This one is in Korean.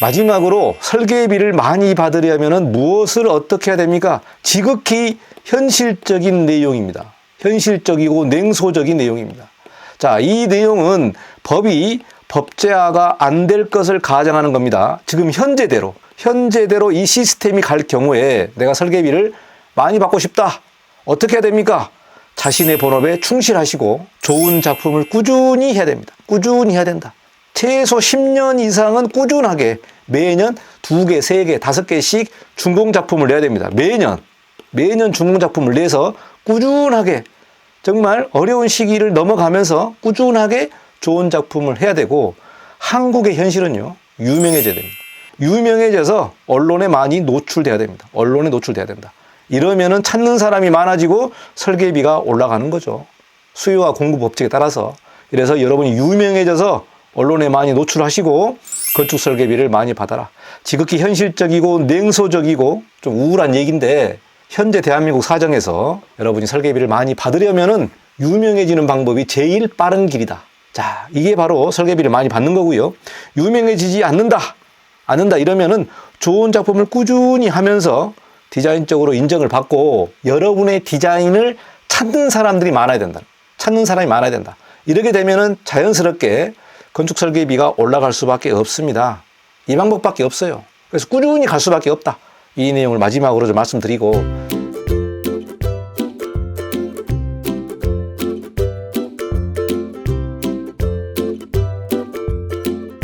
마지막으로 설계비를 많이 받으려면 무엇을 어떻게 해야 됩니까? 지극히 현실적인 내용입니다. 현실적이고 냉소적인 내용입니다. 자, 이 내용은 법이 법제화가 안 될 것을 가정하는 겁니다. 지금 현재대로, 현재대로 이 시스템이 갈 경우에 내가 설계비를 많이 받고 싶다. 어떻게 해야 됩니까? 자신의 본업에 충실하시고 좋은 작품을 꾸준히 해야 됩니다. 꾸준히 해야 된다. 최소 10년 이상은 꾸준하게 매년 두 개, 세 개, 다섯 개씩 중공 작품을 내야 됩니다. 매년. 매년 중공 작품을 내서 꾸준하게 정말 어려운 시기를 넘어가면서 꾸준하게 좋은 작품을 해야 되고 한국의 현실은요 유명해져야 됩니다. 유명해져서 언론에 많이 노출돼야 됩니다. 언론에 노출돼야 된다. 이러면은 찾는 사람이 많아지고 설계비가 올라가는 거죠. 수요와 공급 법칙에 따라서. 그래서 여러분이 유명해져서 언론에 많이 노출하시고 건축 설계비를 많이 받아라. 지극히 현실적이고 냉소적이고 좀 우울한 얘기인데 현재 대한민국 사정에서 여러분이 설계비를 많이 받으려면은 유명해지는 방법이 제일 빠른 길이다. 자, 이게 바로 설계비를 많이 받는 거고요. 유명해지지 않는다. 않는다 이러면은 좋은 작품을 꾸준히 하면서 디자인적으로 인정을 받고 여러분의 디자인을 찾는 사람들이 많아야 된다. 찾는 사람이 많아야 된다. 이렇게 되면은 자연스럽게 건축 설계비가 올라갈 수밖에 없습니다. 이 방법밖에 없어요. 그래서 꾸준히 갈 수밖에 없다. 이 내용을 마지막으로 좀 말씀드리고